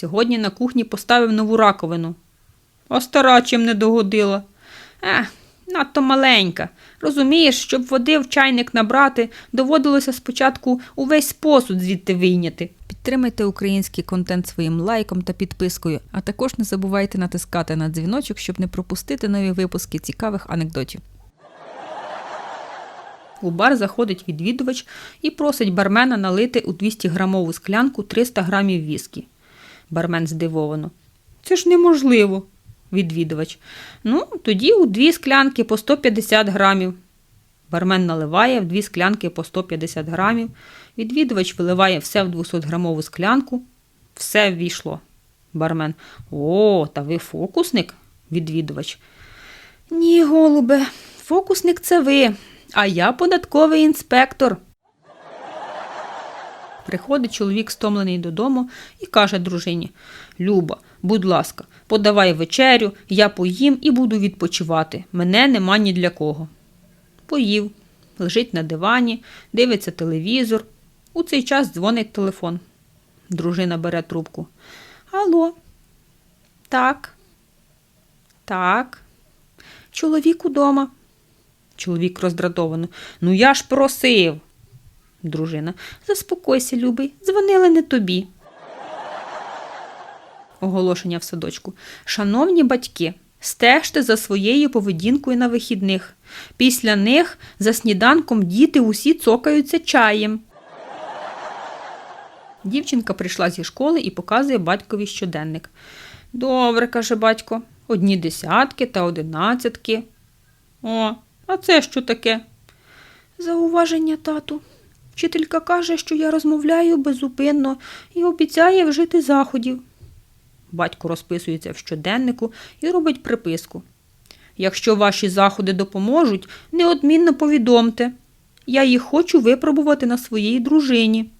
Сьогодні на кухні поставив нову раковину. А стара чим не догодила. Ех, надто маленька. Розумієш, щоб води в чайник набрати, доводилося спочатку увесь посуд звідти вийняти. Підтримайте український контент своїм лайком та підпискою, а також не забувайте натискати на дзвіночок, щоб не пропустити нові випуски цікавих анекдотів. У бар заходить відвідувач і просить бармена налити у 200-грамову склянку 300 грамів віскі. Бармен здивовано. Це ж неможливо. Відвідувач. Ну, тоді у дві склянки по 150 грамів. Бармен наливає в дві склянки по 150 грамів. Відвідувач виливає все в 200-грамову склянку. Все ввійшло. Бармен. О, та ви фокусник? Відвідувач. Ні, голубе, фокусник це ви, а я податковий інспектор. Приходить чоловік стомлений додому і каже дружині: Люба, будь ласка, подавай вечерю, я поїм і буду відпочивати. Мене нема ні для кого. Поїв, лежить на дивані, дивиться телевізор. У цей час дзвонить телефон. Дружина бере трубку. Алло. Так. Так. Чоловік удома. Чоловік роздратовано. Ну я ж просив. Дружина. Заспокойся, любий, дзвонили не тобі. Оголошення в садочку. Шановні батьки, стежте за своєю поведінкою на вихідних. Після них за сніданком діти усі цокаються чаєм. Дівчинка прийшла зі школи і показує батькові щоденник. Добре, каже батько, одні десятки та одинадцятки. О, а це що таке? Зауваження, тату. Вчителька каже, що я розмовляю безупинно і обіцяє вжити заходів. Батько розписується в щоденнику і робить приписку. Якщо ваші заходи допоможуть, неодмінно повідомте. Я їх хочу випробувати на своїй дружині.